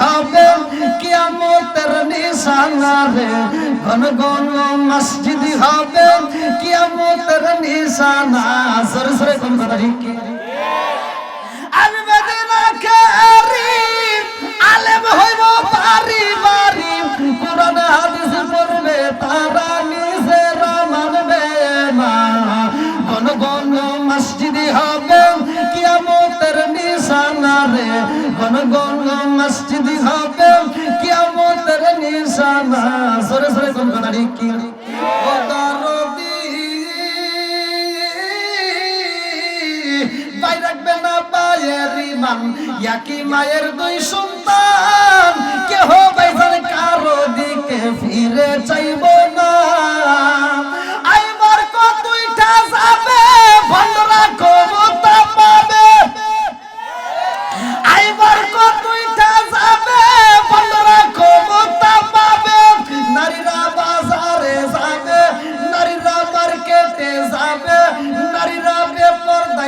হবে কিয়ামতের নিশানা রে। ঘন ঘন মসজিদি হবে কিয়ামতের নিশানা। সরে সরে কোন কথা ঠিক সরে সরে কোন কথা ঠিক কি? রাখবে না পায়ের ইমান ইয়াকি মায়ের দুই সন্তান। কেহ ভাইজান কারও দিকে ফিরে চাইব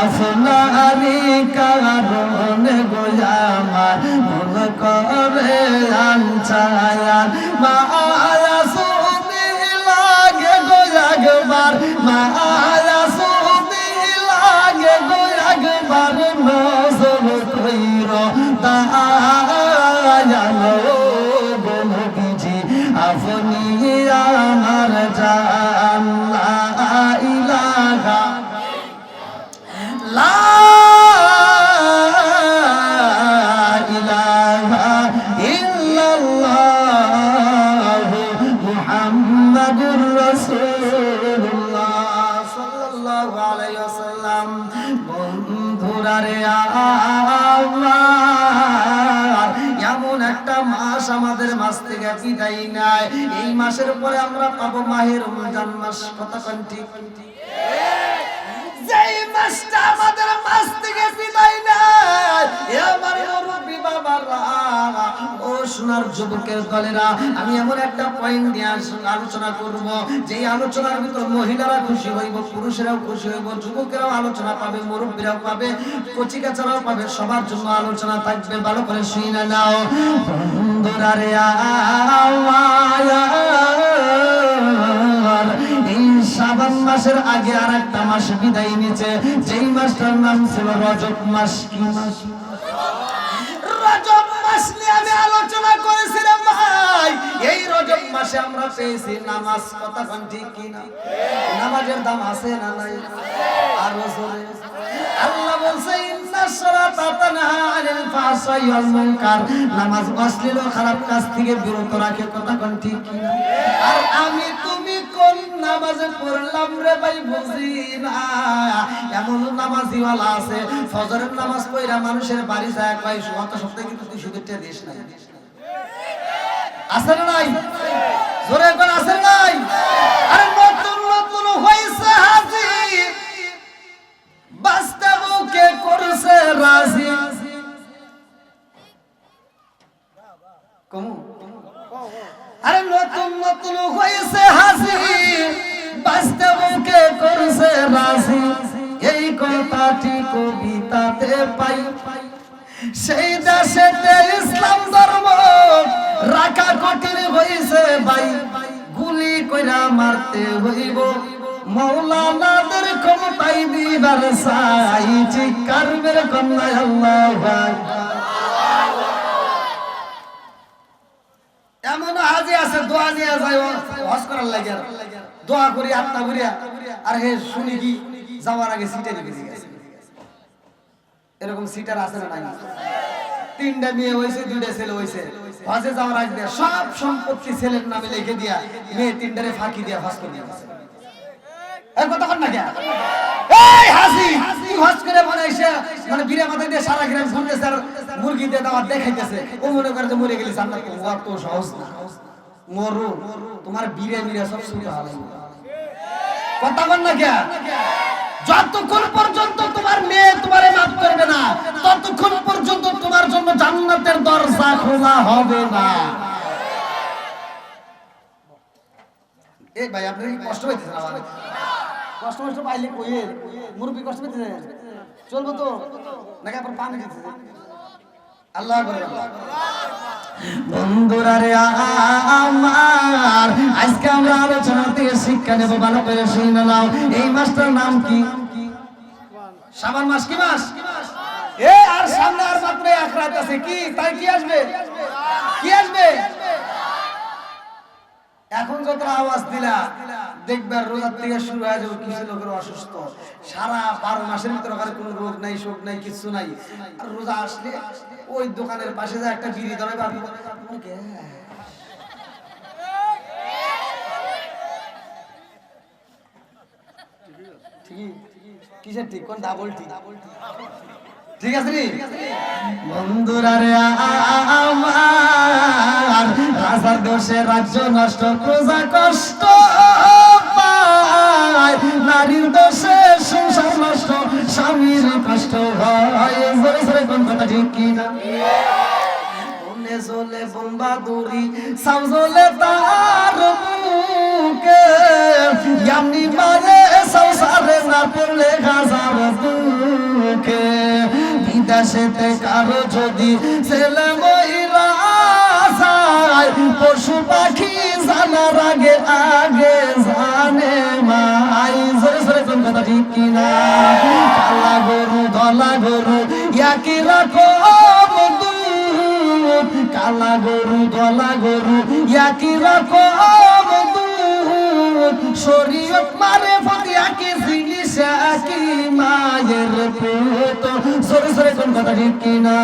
আনছায়ান বিদায় নাই। এই মাসের পরে আমরা পাবো মাহের রমজান মাস। কথা কোন ঠিক? যেই মাসটা আমাদের মাস থেকে বিদায় নাই আমার বাবারা, ও সোনার যুবকের দলেরা, আমি এমন একটা পয়েন্ট আস- আলোচনা করব, যেই আলোচনার ভিতর মহিলারা খুশি হইব, পুরুষেরাও খুশি হইব, যুবকেরাও আলোচনা পাবে, মুরব্বীরাও পাবে কচিকাচারাও পাবে, সবার জন্য আলোচনা থাকবে, ভালো করে শুনে নাও। বন্ধুরা রে মাসের আগে আর একটা মাস বিদায় নিচ্ছে যেই মাসটার নাম ছিল রজব মাস। কি মাস রজব নিয়ে আমি আলোচনা করেছিলাম ভাই। এই রজব মাসে আমরা পেয়েছি নামাজ, কথা ঠিক কি না? নামাজের দাম আছে না নাই? আল্লাহ বলছে খারাপ কাজ থেকে আমি নামাজে পড়লাম রে ভাই না। আছে নামাজ মানুষের বাড়ি যায় কয় গত সপ্তাহে কিন্তু তুই সুদের দিস নাই। আছে না নাই? নতুন হয়েছে হাসি, বাঁচতে মুখে করছে রাজি। এই কথাটি কবিতাতে পাই। সেই দেশেতে ইসলাম ধর্ম রাখা কঠিন হয়েছে ভাই। গুলি কইরা মারতে হইব। মৌলানাদের ক্ষমতাই দিবার সাই চিৎকার মেরে কন্যা আল্লাহ ভাই এমন হাজি আছে, দোয়া নিয়ে যায় হজ করার লাগে দোয়া করি, আত্মা করিয়া। আর হে, শুনি কি? যাওয়ার আগে সিটে রেখে গেছে। এরকম সিটার আছে না নাই? তিনটা মেয়ে হয়েছে, দুইটা ছেলে হয়েছে। হজে যাওয়ার আগে সব সম্পত্তি ছেলের নামে লিখে দিয়া, মেয়ে তিনটারে ফাঁকি দিয়া হজ করে দিয়েছে না এই হাসি তুই করে এসে মানে বিরে দিয়ে সারা গ্রাম মুরগি দিয়ে দাওয়াত দেখাইতেছে। ও মনে করে যে মরে গেলি ওয়া তো সহজ না। মরু, তোমার বিরে বিরে সব হবে না যতক্ষণ পর্যন্ত তোমার মেয়ে তোমারে মাফ করবে না, ততক্ষণ পর্যন্ত তোমার জন্য জান্নাতের দরজা খোলা হবে না। এই ভাই, আপনি কষ্ট পাইতেছেন আমার। কষ্ট কষ্ট পাইলে কইয়ে, মুরব্বী কষ্ট পাইতেছেন চলবো তো, নাকি আপনার পানি দিতেছে আল্লাহ বন্ধুরা রে আমার, আজকে আমরা আলোচনা থেকে শিক্ষা নেব, ভালো করে শুনে নাও। এই মাসটার নাম কি? সাবান মাস কি মাস? এ, আর সামনে আর মাত্র এক রাত আছে। কি? তাই কি আসবে? কি আসবে? এখন যত আওয়াজ দিলা, দেখবার রোজার থেকে শুরু হয়ে যাবে কিছু লোকের অসুস্থ। সারা বারো মাসের ভিতরে ওখানে কোনো রোগ নাই, শোক নাই, কিছু নাই। আর রোজা আসলে ওই দোকানের পাশে যা একটা বিড়ি ধরে কিসের ঠিক? কোন ডাবল ঠিক ঠিক? আছে নি? বন্ধুরা রে আমার রাজার দোষে রাজ্য নষ্ট, প্রজা কষ্ট পায়। নারীর দোষে সংসার নষ্ট, স্বামীর কষ্ট হয়। জোরে জোরে কোন কথা ঠিক কিনা বনে চলে বোম্বা দড়ি, সাউ চলে তার মুখে ইয়ামনি মারে সংসারে না পড়লে গাজার দুঃখে বিদেশেতে কারও যদি ছেলে মহিলা পশু পাখি জানার আগে আগে জানে মাই। জোরে জোরে কোন কথা ঠিক কিনা? কালা গরু, ধলা গরু একই রকম কালা গরু, ধলা গরু একই রকম শরীয়ত মারে ফতি একই জিনিস মায়ের পুত সরে সরে কোন কথা ঠিক কিনা?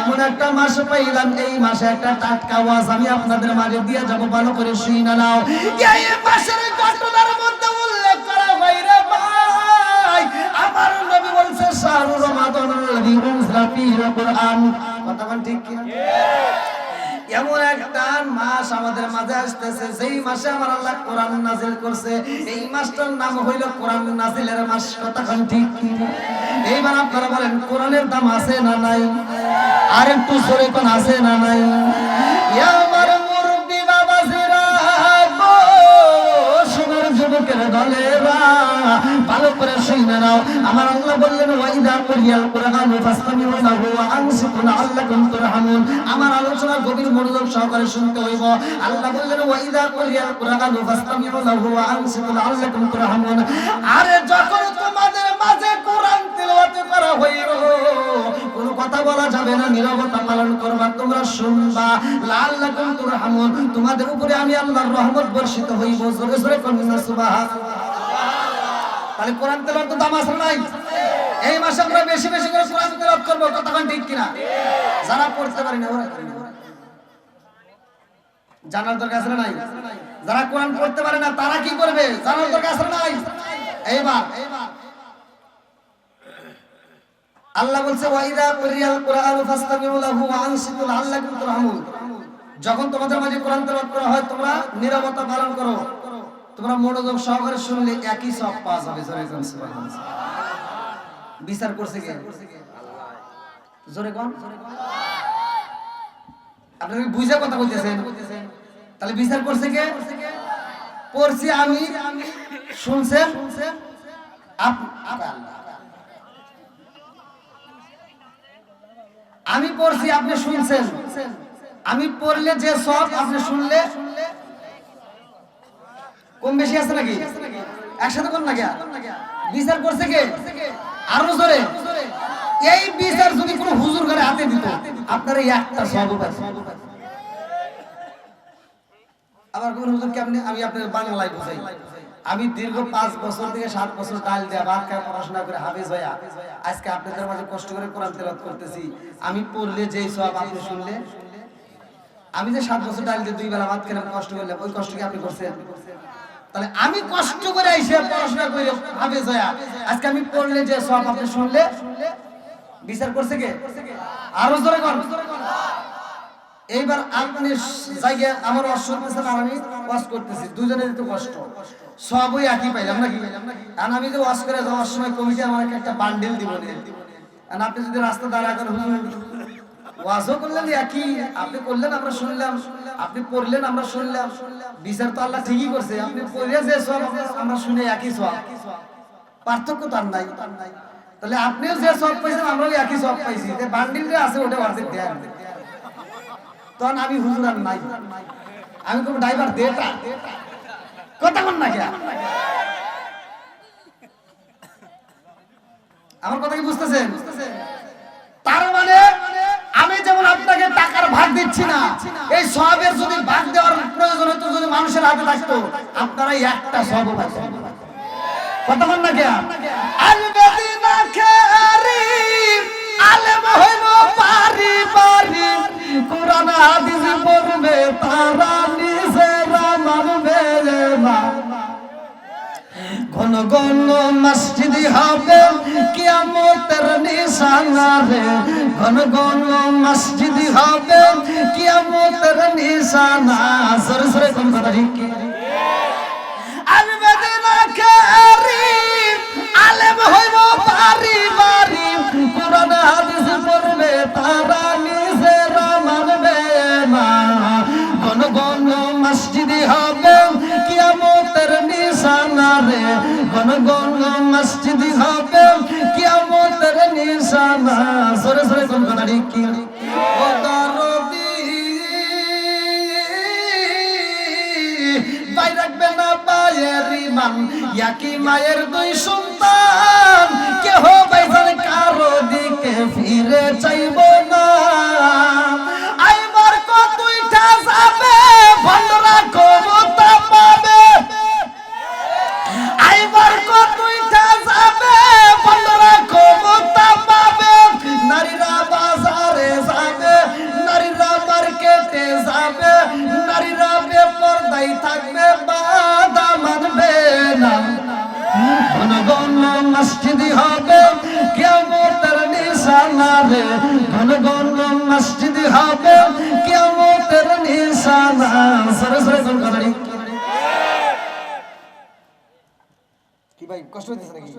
এমন একটা মাস পাইলাম, এই মাসে একটা টাটকা আমি আপনাদের মাঝে দিয়ে যাব, ভালো করে শুই না নাও। এই মাসের ঘটনার মধ্যে উল্লেখ আমার নবী বলছে শাহরু রমাদান আল্লাযী ঠিক কি এমন একটা মাস আমাদের মাঝে আসতেছে, যেই মাসে আমার আল্লাহ কোরআন নাজিল করছে, এই মাসটার নাম হইল কোরআন নাজিলের মাস কতক্ষণ ঠিক? এইবার আপনারা বলেন, কোরআনের দাম আছে না নাই আর একটু সরে কোন আছে না নাই ভালো করে শুনে নাও। আমার আল্লাহ বললেন ওয়াইদা কুরিয়াল কুরআন ফাসতামিউ লাহু ওয়া আনসিতু লাআল্লাকুম তুরহামুন। আমার আলোচনা গভীর মনোযোগ সহকারে শুনতে হইব। আল্লাহ বললেন ওয়াইদা কুরিয়াল কুরআন ফাসতামিউ লাহু ওয়া আনসিতু লাআল্লাকুম তুরহামুন। আরে, যখন তোমাদের মাঝে কোরআন তেলাওয়াত করা হইব কোনো কথা বলা যাবে না, নীরবতা পালন করবা, তোমরা শুনবা। লাআল্লাকুম তুরহামুন। তোমাদের উপরে আমি আল্লাহর রহমত বর্ষিত হইব। জোরে জোরে কন্যা সুবহানাল্লাহ। তাহলে কোরআন তেলাওয়াত তো দাম না নাই? এই মাসে আমরা বেশি বেশি করে কোরআন তেলাওয়াত করব কতক্ষণ ঠিক কিনা? যারা পড়তে পারি না জানার দরকার না নাই? যারা কোরআন পড়তে পারে না, তারা কি করবে? জানার দরকার না নাই? এইবার। আল্লাহ বলছে, ওয়াইদা কুরিয়াল কুরআন ফাসতামিউ লাহু ওয়া আনসিতু লাআল্লাকুম তুরহামুন। যখন তোমাদের মাঝে কোরআন তেলাওয়াত করা হয়, তোমরা নীরবতা পালন করো। তোমরা মনোযোগ সহকারে শুনলে একই সব পাওয়া যাবে, জোরে সুবহানাল্লাহ বিচার করছে কে? জোরে কোন। কথা বলতেছেন? তাহলে বিচার করছে কে? পড়ছি আমি। শুনছেন? আমি পড়ছি, আপনি শুনছেন। আমি পড়লে যে সব আপনি শুনলে কম বেশি আছে নাকি? একসাথে কোন নাকি? বিচার করছে কে? আরও জোরে। এই বিচার যদি কোনো হুজুর ঘরে হাতে দিত, আপনারা এই একটা সব আবার কোন হুজুর আমি আপনার বাংলায় আমি দীর্ঘ পাঁচ বছর থেকে সাত বছর ডাল পড়াশোনা করে হাফেজ আজকে আপনাদের মাঝে কষ্ট করে কোরআন তেলাওয়াত করতেছি। আমি পড়লে যেই সব আপনি শুনলে, আমি যে সাত বছর ডাল দিয়ে দুই বেলা ভাত খেলাম, কষ্ট করলাম ওই কষ্ট কি আপনি করছেন? তাহলে আমি কষ্ট করে আইসে পড়াশোনা করে হাফেজ হইয়া আজকে আমি পড়লে যে সব আপনি শুনলে, বিচার করছে কে? আরও জোরে কর এইবার আপনি জায়গায় আমার শুনতেছেন আর আমি ওয়াজ করতেছি। দুজনের তো কষ্ট। সবই একই পাইলাম নাকি? কারণ আমি যে ওয়াজ করে যাওয়ার সময় কমিটি আমার একটা বান্ডেল দিব আপনি যদি রাস্তা দাঁড়া করে ওয়াজও করলেন একই। আপনি করলেন, আমরা শুনলাম। আপনি পড়লেন, আমরা শুনলাম। বিচার তো আল্লাহ ঠিকই করছে। আপনি পড়লে যে সব, আমরা শুনে একই সব। পার্থক্য তার নাই। তাহলে আপনিও যে সব পাইছেন, আমরাও একই সব পাইছি। যে বান্ডিলটা আছে, ওটা অর্ধেক দেন। তখন আমি হুজুর আর নাই। আমি কোনো ড্রাইভার, দেটা। কথা কোন না কে আমার কথা কি বুঝতেছেন? তার মানে আমি যেমন আপনাকে টাকার ভাগ দিচ্ছি না, এই সবের যদি ভাগ দেওয়ার প্রয়োজন হতো, যদি মানুষের হাতে থাকতো, আপনারা এই একটা সব পাইতেন বল না কে আলবেদি না খেরি আলেম হইব পারি পারি কোরআন, হাদিস পড়বে তারা নিজেরা মানবে না। ঘন ঘন মসজিদ হবে, কিয়ামতের নিশানা রে। ঘন ঘন মসজিদ হবে, কিয়ামতের নিশানা। সরে সরে কোন কথা ঠিক কি? আলবেদিনা কারিম, আলেম হইব পারি পারি কোরআন হাদিস পড়বে তারা। কোন মসজিদ হবে, কিয়ামতের নিশানা। সরে সরে, কোন কথা কি? ও দরদি, ভাই রাখবে না পায়ের ইমান, ইয়াকি মায়ের দুই সন্তান। কেহ বাইজান কারও দিকে ফিরে চাইব না। ভাই কষ্ট হইতেছে নাকি?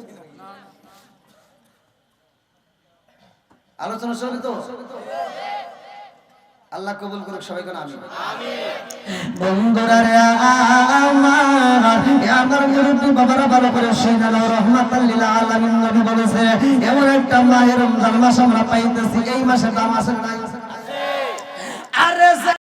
আলোচনা চলবে তো? আল্লাহ কবুল করুক সবাই কোন আমি বন্ধুরা রে আমার মুরব্বী বাবারা ভালো করে শুনে নাও রহমাতাল লিল আলামিন নবী বলেছে এমন একটা মায়ের রমজান মাস আমরা পাইতেছি এই মাসে দাম আছে না? আরে